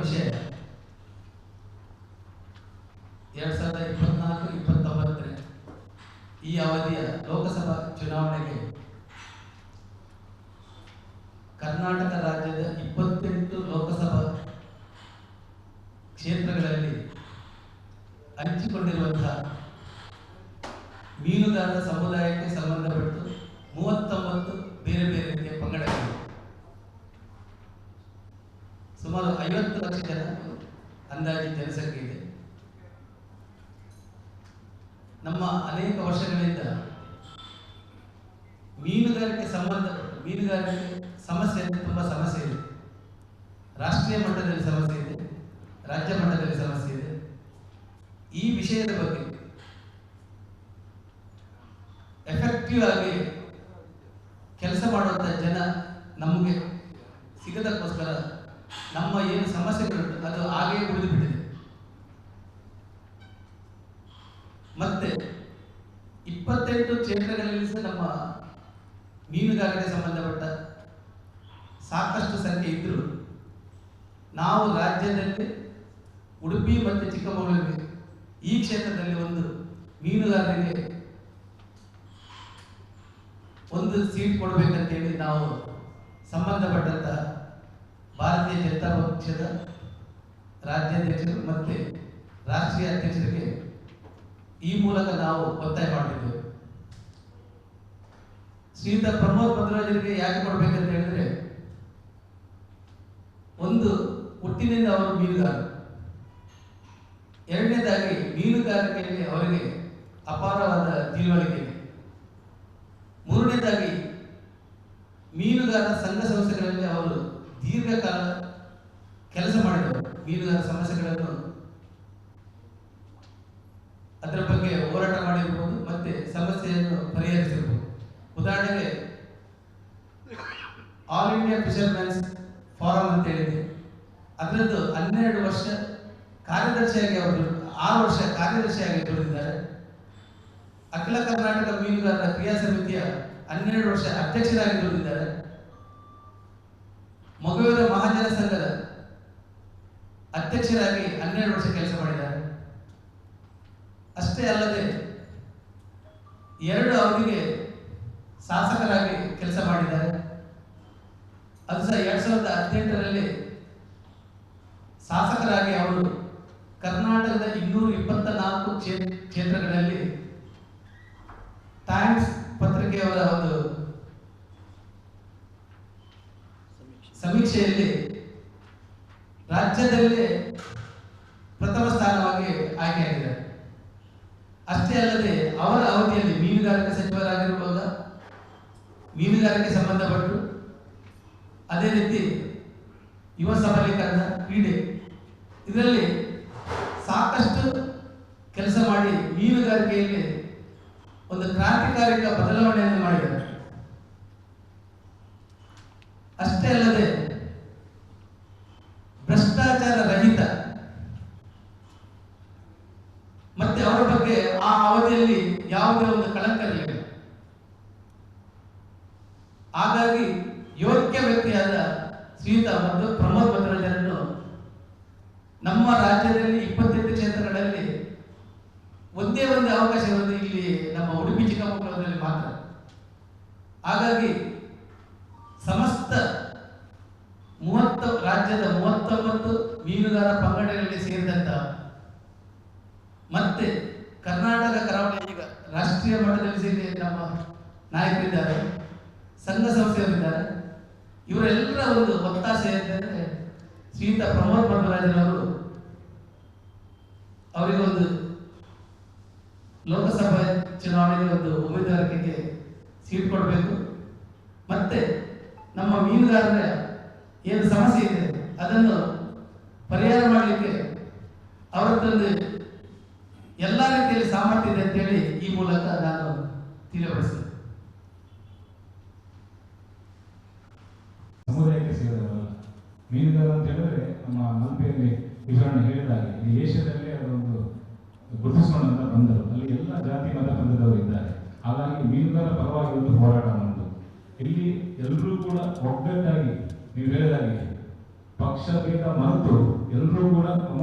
ವಿಷಯ. ಎರಡ್ ಸಾವಿರದ ಇಪ್ಪತ್ನಾಲ್ಕು, ಇಪ್ಪತ್ತೊಂಬತ್ತನೇ ಈ ಅವಧಿಯ ಲೋಕಸಭಾ ಚುನಾವಣೆಗೆ ಕರ್ನಾಟಕ ರಾಜ್ಯದ ಇಪ್ಪತ್ತೆಂಟು ಲೋಕಸಭಾ ಕ್ಷೇತ್ರಗಳಲ್ಲಿ ಹಂಚಿಕೊಂಡಿರುವಂತಹ ಮೀನುಗಾರರ ಸಮುದಾಯಕ್ಕೆ ಸಂಬಂಧಪಟ್ಟು ಮೂವತ್ತೊಂಬತ್ತು ಬೇರೆ ಬೇರೆ ರೀತಿಯ ಐವತ್ತು ಲಕ್ಷ ಜನ ಅಂದಾಜು ಜನಸಂಖ್ಯೆ ಇದೆ. ನಮ್ಮ ಅನೇಕ ವರ್ಷಗಳಿಂದ ಮೀನುಗಾರಿಕೆ ಸಂಬಂಧ, ಮೀನುಗಾರಿಕೆ ಸಮಸ್ಯೆ ತುಂಬಾ ಸಮಸ್ಯೆ ಇದೆ. ರಾಷ್ಟ್ರೀಯ ಮಟ್ಟದಲ್ಲಿ ಸಮಸ್ಯೆ ಇದೆ, ರಾಜ್ಯ ಮಟ್ಟದಲ್ಲಿ ಸಮಸ್ಯೆ ಇದೆ. ಈ ವಿಷಯದ ಬಗ್ಗೆ ಎಫೆಕ್ಟಿವ್ ಆಗಿ ಕೆಲಸ ಮಾಡುವಂತ ಜನ ನಮಗೆ ಸಿಗದಕ್ಕೋಸ್ಕರ ನಮ್ಮ ಏನು ಸಮಸ್ಯೆಗಳುಂಟು, ಅದು ಹಾಗೆ ಉಳಿದು ಬಿಟ್ಟಿದೆ ಮತ್ತೆ, ಇಪ್ಪತ್ತೆಂಟು ಕ್ಷೇತ್ರಗಳಲ್ಲಿ ಸಹ ನಮ್ಮ ಮೀನುಗಾರಿಕೆ ಸಂಬಂಧಪಟ್ಟ ಸಾಕಷ್ಟು ಸಂಖ್ಯೆ ಇದ್ದರು ನಾವು ರಾಜ್ಯದಲ್ಲಿ ಉಡುಪಿ ಮತ್ತು ಚಿಕ್ಕಮಗಳೂರಿಗೆ ಈ ಕ್ಷೇತ್ರದಲ್ಲಿ ಒಂದು ಮೀನುಗಾರರಿಗೆ ಒಂದು ಸೀಟ್ ಕೊಡಬೇಕಂತೇಳಿ ನಾವು ಸಂಬಂಧಪಟ್ಟಂತ ಭಾರತೀಯ ಜನತಾ ಪಕ್ಷದ ರಾಜ್ಯಾಧ್ಯಕ್ಷರು ಮತ್ತೆ ರಾಷ್ಟ್ರೀಯ ಅಧ್ಯಕ್ಷರಿಗೆ ಈ ಮೂಲಕ ನಾವು ಒತ್ತಾಯ ಮಾಡಿದ್ದೇವೆ ಶ್ರೀಯುತ ಪ್ರಮೋದ್ ಭದ್ರಾಜರಿಗೆ ಯಾಕೆ ಕೊಡ್ಬೇಕಂತ ಹೇಳಿದ್ರೆ, ಒಂದು ಹುಟ್ಟಿನಿಂದ ಅವರು ಮೀನುಗಾರರು. ಎರಡನೇದಾಗಿ ಮೀನುಗಾರಿಕೆಯಲ್ಲಿ ಅವರಿಗೆ ಅಪಾರವಾದ ತಿಳುವಳಿಕೆ ಇದೆ. ಮೂರನೇದಾಗಿ ಮೀನುಗಾರ ಸಂಘ ಸಂಸ್ಥೆಗಳಲ್ಲಿ ಅವರು ದೀರ್ಘಕಾಲ ಕೆಲಸ ಮಾಡಿದವರು ಮೀನುಗಾರ ಸಮಸ್ಯೆಗಳನ್ನು ಅದರ ಬಗ್ಗೆ ಹೋರಾಟ ಮಾಡಿರ್ಬೋದು, ಮತ್ತೆ ಸಮಸ್ಯೆಯನ್ನು ಪರಿಹರಿಸಿರ್ಬೋದು. ಉದಾಹರಣೆಗೆ ಆಲ್ ಇಂಡಿಯಾ ಫಿಶರ್ಮ್ಯಾನ್ಸ್ ಫಾರಂ ಅಂತ ಹೇಳಿದೆ ಅದರದ್ದು ಹನ್ನೆರಡು ವರ್ಷ ಕಾರ್ಯದರ್ಶಿಯಾಗಿ ಅವರು ಆರು ವರ್ಷ ಕಾರ್ಯದರ್ಶಿಯಾಗಿ ದುಡಿದಿದ್ದಾರೆ. ಅಖಿಲ ಕರ್ನಾಟಕ ಮೀನುಗಾರರ ಕ್ರಿಯಾ ಸಮಿತಿಯ ಹನ್ನೆರಡು ವರ್ಷ ಅಧ್ಯಕ್ಷರಾಗಿ ದುಡಿದಿದ್ದಾರೆ. ಮಗುವಿನ ಮಹಾಜನ ಸಂಘದ ಅಧ್ಯಕ್ಷರಾಗಿ ಹನ್ನೆರಡು ವರ್ಷ ಕೆಲಸ ಮಾಡಿದ್ದಾರೆ. ಅಷ್ಟೇ ಅಲ್ಲದೆ ಎರಡು ಅವಧಿಗೆ ಶಾಸಕರಾಗಿ ಕೆಲಸ ಮಾಡಿದ್ದಾರೆ. ಅದು ಸಹ ಎರಡ್ ಸಾವಿರದ ಹದಿನೆಂಟರಲ್ಲಿ ಶಾಸಕರಾಗಿ ಅವರು ಕರ್ನಾಟಕದ ಇನ್ನೂರ ಇಪ್ಪತ್ತ ನಾಲ್ಕು ಕ್ಷೇತ್ರಗಳಲ್ಲಿ ಟೈಮ್ಸ್ ಪತ್ರಿಕೆಯವರ ಒಂದು ಸಮೀಕ್ಷೆಯಲ್ಲಿ ರಾಜ್ಯದಲ್ಲೇ ಪ್ರಥಮ ಸ್ಥಾನವಾಗಿ ಆಯ್ಕೆಯಾಗಿದ್ದಾರೆ ಅಷ್ಟೇ ಅಲ್ಲದೆ ಅವರ ಅವಧಿಯಲ್ಲಿ ಮೀನುಗಾರಿಕೆ ಸಚಿವರಾಗಿರುವಾಗ ಮೀನುಗಾರಿಕೆ ಸಂಬಂಧಪಟ್ಟು ಅದೇ ರೀತಿ ಯುವ ಸಬಲೀಕರಣ ಕ್ರೀಡೆ. ಇದರಲ್ಲಿ ಸಾಕಷ್ಟು ಕೆಲಸ ಮಾಡಿ ಮೀನುಗಾರಿಕೆಯಲ್ಲಿ ಒಂದು ಕ್ರಾಂತಿಕಾರಿಕ ಬದಲಾವಣೆಯನ್ನು ಮಾಡಿದ್ದಾರೆ ಅಷ್ಟೇ ಅಲ್ಲದೆ ಭ್ರಷ್ಟಾಚಾರ ರಹಿತ ಮತ್ತೆ ಅವರ ಬಗ್ಗೆ ಆ ಅವಧಿಯಲ್ಲಿ ಯಾವುದೇ ಒಂದು ಕಳಂಕ ಇರಲಿಲ್ಲ ಹಾಗಾಗಿ ಯೋಗ್ಯ ವ್ಯಕ್ತಿಯಾದ ಶ್ರೀಯುತ ಮತ್ತು ಪ್ರಮೋದ್ ಭದ್ರಾಜರನ್ನು ನಮ್ಮ ರಾಜ್ಯದಲ್ಲಿ ಇಪ್ಪತ್ತೆಂಟು ಕ್ಷೇತ್ರಗಳಲ್ಲಿ ಒಂದೇ ಒಂದು ಅವಕಾಶ ಇರೋದು ಇಲ್ಲಿ ನಮ್ಮ ಉಡುಪಿ ಚಿಕ್ಕಮಗಳೂರಿನಲ್ಲಿ ಮಾತ್ರ. ಹಾಗಾಗಿ ಸಮಸ್ತ ಮೂವತ್ತ ರಾಜ್ಯದ ಮೂವತ್ತೊಂಬತ್ತು ಮೀನುಗಾರ ಪಂಗಡಗಳಲ್ಲಿ ಸೇರಿದಂತ ಮತ್ತೆ ಕರ್ನಾಟಕ ಕರಾವಳಿ ಈಗ ರಾಷ್ಟ್ರೀಯ ಮಟ್ಟದಲ್ಲಿ ಸೇರಿ ನಮ್ಮ ನಾಯಕರಿದ್ದಾರೆ, ಸಂಘ ಸಂಸ್ಥೆಯವರಿದ್ದಾರೆ. ಇವರೆಲ್ಲರ ಒಂದು ಒತ್ತಾಸೆ ಅಂತಂದ್ರೆ ಶ್ರೀಯುತ ಪ್ರಮೋದ್ ಪದ್ಮರಾಜನವರು ಅವರಿಗೆ ಒಂದು ಲೋಕಸಭಾ ಚುನಾವಣೆಗೆ ಒಂದು ಉಮೇದುವಾರಿಕೆಗೆ ಸೀಟ್ ಕೊಡಬೇಕು. ಮತ್ತೆ ನಮ್ಮ ಮೀನುಗಾರರ ಏನು ಸಮಸ್ಯೆ ಇದೆ, ಅದನ್ನು ಪರಿಹಾರ ಮಾಡಲಿಕ್ಕೆ ಅವರದ್ದೊಂದು ಎಲ್ಲ ರೀತಿಯಲ್ಲಿ ಸಾಮರ್ಥ್ಯ ಇದೆ ಅಂತೇಳಿ ಈ ಮೂಲಕ ನಾನು ತಿಳಿಯಪಡಿಸ್ತೇನೆ. ಸಮುದಾಯಕ್ಕೆ ಸೇರಿದವರಲ್ಲ ಮೀನುಗಾರ ಅಂತ ಹೇಳಿದ್ರೆ ನಮ್ಮ ಮಲ್ಪೆಯಲ್ಲಿ ವಿವರಣೆ ಹೇಳಿದಾಗೆ ಏಷ್ಯಾದಲ್ಲೇ ಅದೊಂದು ಗುರುತಿಸಿಕೊಂಡಂತ ಬಂದರು ಎಲ್ಲ ಜಾತಿ ಮತ ಪಂಥದವರು ಇದ್ದಾರೆ. ಹಾಗಾಗಿ ಮೀನುಗಾರ ಪರವಾಗಿ ಒಂದು ಹೋರಾಟ ಮಾಡೋದು. ಇಲ್ಲಿ ಎಲ್ಲರೂ ಕೂಡ ಒಗ್ಗಟ್ಟಾಗಿ, ನೀವು ಹೇಳಿದಾಗೆ, ಪಕ್ಷ ಭೇದ ಮರೆತು ಎಲ್ಲರೂ ಕೂಡ ನಮ್ಮ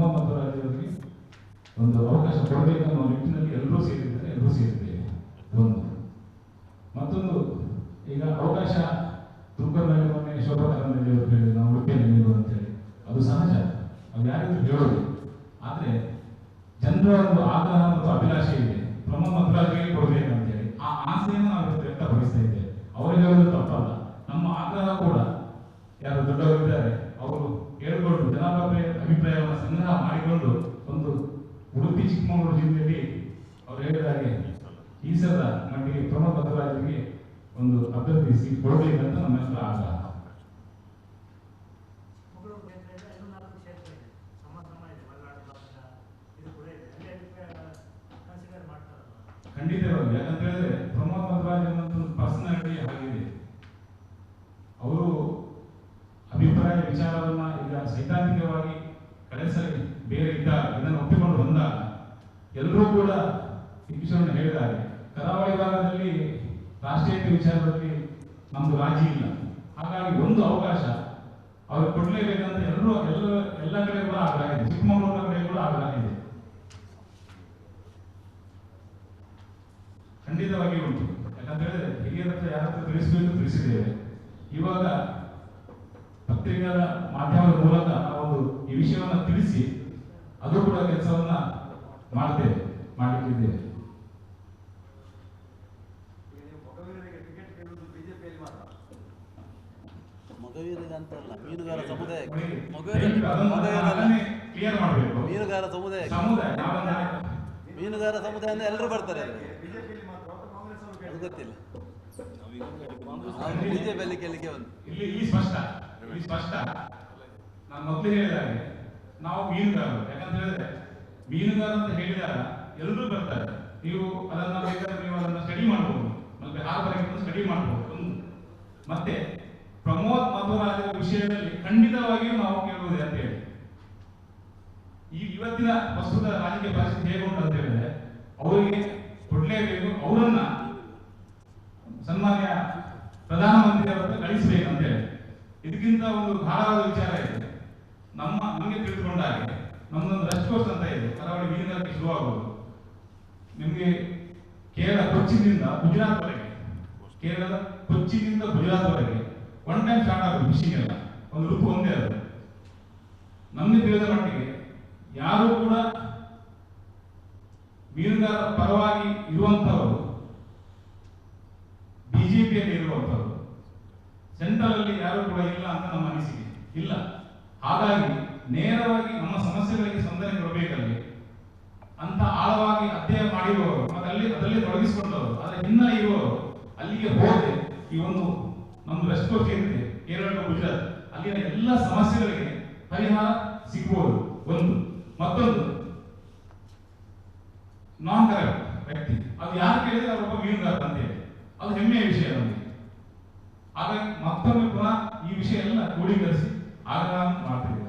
ಒಂದು ಅವಕಾಶ ಕೊಡಬೇಕು ಅನ್ನೋ ನಿಟ್ಟಿನಲ್ಲಿ ಎಲ್ಲರೂ ಸೇರಿದ್ದಾರೆ ಎಲ್ಲರೂ ಸೇರಿದ್ದೇವೆ ಒಂದು ಮತ್ತೊಂದು ಈಗ ಅವಕಾಶ ತುಮಕೂರಿನಲ್ಲಿ ಮೊನ್ನೆ ಶೋಭಾ ಕರಂದ್ಲಾಜೆ ಅವರು ಹೇಳಿದ್ರು ನಾವು ಉಡುಪಿಯಲ್ಲಿ ನಿಲ್ಲುವ ಅಂತ ಹೇಳಿ ಅದು ಸಹಜ ಅದು ಯಾರಿಗೂ ಹೇಳೋದು ಆದರೆ ಜನರ ಒಂದು ಆಗ್ರಹ ಮತ್ತು ಅಭಿಲಾಷೆ ಇದೆ ಪ್ರಮೋದ್ ಮಧ್ವರಾಜ್ಗೆ ಕೊಡಬೇಕಂತ ಹೇಳಿ ಆ ಆಸೆಯನ್ನು ನಾವು ಇವತ್ತು ವ್ಯಕ್ತಪಡಿಸ್ತಾ ಇದ್ದೇವೆ ಅವರಿಗೆ ಹೇಳೋದು ತಪ್ಪಲ್ಲ ನಮ್ಮ ಆಗ್ರಹ ಕೂಡ ಯಾರು ದೊಡ್ಡವರಿದ್ದಾರೆ ಅವರು ಹೇಳ್ಕೊಂಡು ಜನಾಭಿಪ್ರಾಯ ಅಭಿಪ್ರಾಯವನ್ನು ಸಂಗ್ರಹ ಮಾಡಿಕೊಂಡು ಒಂದು ಉಡುಪಿ ಚಿಕ್ಕಮಗಳೂರು ಜಿಲ್ಲೆಯಲ್ಲಿ ಅವರು ಹೇಳಿದಾಗೆ ಈ ಸಲ ನಮಗೆ ಪ್ರಮೋದ್ ಮಧ್ವರಾಜರಿಗೆ ಒಂದು ಅಭ್ಯರ್ಥಿಸಿ ಕೊಡಬೇಕಂತ ನಮ್ಮ ಆಗ್ರಹ ಆಗ ಖಂಡಿತವಾಗಿ, ಯಾಕಂತ ಹೇಳಿದ್ರೆ ಪ್ರಮೋದ್ ಅನ್ನೋದು ಪರ್ಸನಾಲಿಟಿ ಆಗಿದೆ ಅವರು ಅಭಿಪ್ರಾಯ ವಿಚಾರವನ್ನ ಈಗ ಸೈದ್ಧಾಂತಿಕವಾಗಿ ಕಳೆದ ಸರಿ ಬೇರೆ ಇದ್ದ ಇದನ್ನು ಒಪ್ಪಿಕೊಂಡು ಬಂದ ಎಲ್ಲರೂ ಕೂಡ ಕಿಶೋರನ್ನ ಹೇಳಿದ್ದಾರೆ. ಕರಾವಳಿ ಭಾಗದಲ್ಲಿ ರಾಷ್ಟ್ರೀಯತೆ ವಿಚಾರದಲ್ಲಿ ನಮ್ದು ರಾಜಿ ಇಲ್ಲ. ಹಾಗಾಗಿ ಒಂದು ಅವಕಾಶ ಅವ್ರಿಗೆ ಕೊಡಲೇಬೇಕಂತ ಎಲ್ಲರೂ ಎಲ್ಲ ಎಲ್ಲ ಕಡೆ ಕೂಡ ಆಗ್ರಹ ಇದೆ. ಚಿಕ್ಕಮಗಳೂರಿನ ಕಡೆ ಕೂಡ ಆಗ್ರಹ ಇದೆ. ಖಂಡಿತವಾಗಿ ಉಂಟು. ಯಾಕಂದ್ರೆ ಹಿರಿಯರ ಹತ್ರ ಯಾರ ಹತ್ರ ತಿಳಿಸಬೇಕು ತಿಳಿಸಿದ್ದೇವೆ. ಇವಾಗ ಪತ್ರಿಕಾ ಮಾಧ್ಯಮದ ಮೂಲಕ ಒಂದು ಈ ವಿಷಯವನ್ನು ತಿಳಿಸಿ ಅದು ಕೂಡ ಕೆಲಸವನ್ನ ಮಾಡ್ತೇವೆ ಮಾಡಲಿಕ್ಕಿದ್ದೇವೆ ಈಗ ನೀವು ಮೊಗವೀರರಿಗೆ ಟಿಕೆಟ್ ಕೇಳುವುದು ಬಿಜೆಪಿಯಲ್ಲಿ ಮಾತ್ರ. ಮೊಗವೀರಿಗೆ ಅಂತಲ್ಲ ಮೀನುಗಾರ ಸಮುದಾಯ ಮೀನುಗಾರ ಸಮುದಾಯ ಮೀನುಗಾರ ಸಮುದಾಯ ಅಂದ್ರೆ ಎಲ್ಲರೂ ಬರ್ತಾರೆ ಅಲ್ಲಿ. ಮಾತ್ರ ಅಥವಾ ಕಾಂಗ್ರೆಸ್ ಅವರು ಅದು ಗೊತ್ತಿಲ್ಲ. ಬಿಜೆಪಿ ಬಿಜೆಪಿಯಲ್ಲಿ ಕೇಳಿಕೆ ಒಂದು ಇಲ್ಲಿ ಇಲ್ಲಿ ಸ್ಪಷ್ಟ ಇಲ್ಲಿ ಸ್ಪಷ್ಟ. ನಾನು ಮೊದಲು ಹೇಳಿದ ಹಾಗೆ ನಾವು ಮೀನುಗಾರರು. ಯಾಕಂತ ಹೇಳಿದ್ರೆ ಮೀನುಗಾರ ಅಂತ ಹೇಳಿದಾಗ ಎಲ್ಲರೂ ಬರ್ತಾರೆ. ನೀವು ಅದನ್ನ ಬೇಕಾದ್ರೆ ನೀವು ಅದನ್ನ ಸ್ಟಡಿ ಮಾಡಬಹುದು ಮತ್ತೆ ಹಾರ್ಬರ್ ಸ್ಟಡಿ ಮಾಡಬಹುದು ಒಂದು. ಮತ್ತೆ ಪ್ರಮೋದ್ ಮಧ್ವರಾಜರ ವಿಷಯದಲ್ಲಿ ಖಂಡಿತವಾಗಿಯೂ ನಾವು ಕೇಳುವುದೇ ಅಂತ ಹೇಳಿ. ಈ ಇವತ್ತಿನ ಪ್ರಸ್ತುತ ರಾಜಕೀಯ ಪರಿಸ್ಥಿತಿ ಹೇಗುಂಟು ಅಂತ ಹೇಳಿದ್ರೆ, ಅವರಿಗೆ ಕೊಡ್ಲೇಬೇಕು, ಅವರನ್ನ ಸನ್ಮಾನ್ಯ ಪ್ರಧಾನಮಂತ್ರಿ ಅವರನ್ನು ಹೇಳಿ. ಇದಕ್ಕಿಂತ ಒಂದು ಭಾರವಾದ ವಿಚಾರ ಇದೆ. ನಮ್ಮ ಹಾಗೆ ನಮ್ಮದೊಂದು ರಶ್ ಕೋರ್ಸ್ ಅಂತ ಇದೆ. ಕರಾವಳಿ ಮೀನುಗಾರಿಕೆ ಶುರುವಾಗುವುದು ನಿಮಗೆ ಕೇರಳ ಕೊಚ್ಚಿನಿಂದ ಗುಜರಾತ್ ವರೆಗೆ, ಕೇರಳದ ಕೊಚ್ಚಿನಿಂದ ಗುಜರಾತ್ ವರೆಗೆ ಒನ್ ಟೈಮ್ ಸ್ಟಾರ್ಟ್ ಆಗೋದು ಫಿಶಿಂಗ್ ಎಲ್ಲ. ಒಂದು ರೂಪ ಒಂದೇ ಅದು. ನಮಗೆ ತಿಳಿದ ಮಟ್ಟಿಗೆ ಯಾರು ಕೂಡ ಮೀನುಗಾರರ ಪರವಾಗಿ ಇರುವಂತವರು ಬಿಜೆಪಿಯಲ್ಲಿ ಇರುವಂತವರು ಸೆಂಟ್ರಲ್ ಅಲ್ಲಿ ಯಾರು ಕೂಡ ಇಲ್ಲ ಅಂತ ನಮ್ಮ ಅನಿಸಿಕೆ. ಇಲ್ಲ. ಹಾಗಾಗಿ ನೇರವಾಗಿ ನಮ್ಮ ಸಮಸ್ಯೆಗಳಿಗೆ ಸ್ಪಂದನೆ ಕೊಡಬೇಕಲ್ಲಿ. ಅಂತ ಆಳವಾಗಿ ಅಧ್ಯಯನ ಮಾಡಿರುವವರು ಅಲ್ಲಿ ಅದರಲ್ಲಿ ತೊಡಗಿಸಿಕೊಂಡವರು ಅದರ ಹಿನ್ನೆಲೆ ಇರುವವರು, ಅಲ್ಲಿಗೆ ಹೋದೆ ಈ ಒಂದು ನಮ್ದು ವೆಸ್ಟ್ ಕೋಸ್ಟ್ ಏನಿದೆ ಕೇರಳ ಗುಜರಾತ್ ಅಲ್ಲಿನ ಎಲ್ಲ ಸಮಸ್ಯೆಗಳಿಗೆ ಪರಿಹಾರ ಸಿಗ್ಬೋದು. ಒಂದು. ಮತ್ತೊಂದು. ನಾನ್ ಕರೆಕ್ಟ್ ವ್ಯಕ್ತಿ. ಅದು ಯಾರು ಕೇಳಿದ್ರೆ ಅವರೊಬ್ಬ ಮೀನುಗಾರ ಅಂತ ಹೇಳಿ. ಅದು ಹೆಮ್ಮೆಯ ವಿಷಯ ನಮಗೆ. ಹಾಗಾಗಿ ಮತ್ತೊಮ್ಮೆ ಪುನಃ ಈ ವಿಷಯ ಎಲ್ಲ ಕ್ರೋಢೀಕರಿಸಿ ಆಗ್ರಹ ಮಾಡ್ತಿದ್ದೇವೆ.